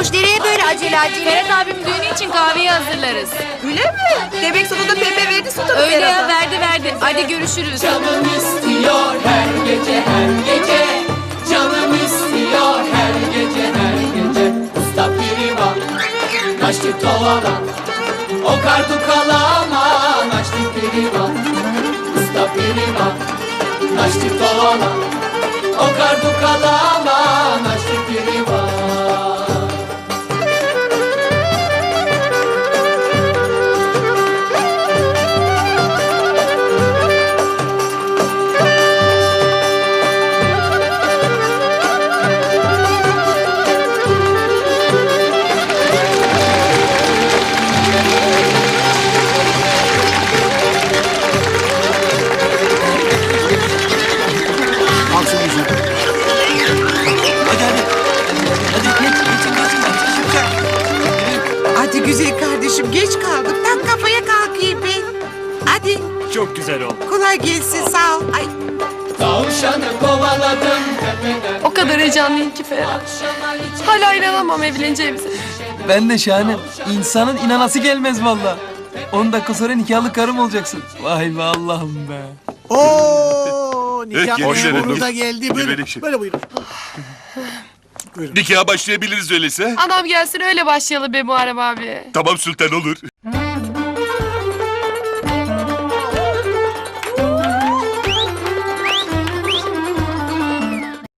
Fatoş nereye böyle acele acele? Ferhat abim düğünü için kahveyi hazırlarız. Öyle mi? Demek sonunda pembe verdi sultanı Öyle ya verdi verdi. Hadi görüşürüz. Canım istiyor her gece her gece Canım istiyor her gece her gece Usta piri var Naşti tovala O kartu kalama Naşti piri var Usta piri var Naşti tovala O kartu kalama güzel kardeşim geç kaldım. Tak kafaya kalkayım ben. Hadi Çok güzel oldu. kolay gelsin sağ ol. Ay, Tavşanı kovaladım tepeden O kadar heyecanlıyım ki Ferhat. Hala inanamam evleneceğimize. Ben de şahane. İnsanın inanası gelmez valla. 10 dakika sonra nikahlı karım olacaksın. Vay be Allah'ım be. Oo, nikah Evet, hoş memuru geldin. da geldi. Buyurun, Melekşe. böyle buyurun. Nikaha başlayabiliriz öyleyse. Anam gelsin öyle başlayalım be Muharrem abi. Tamam sultan olur.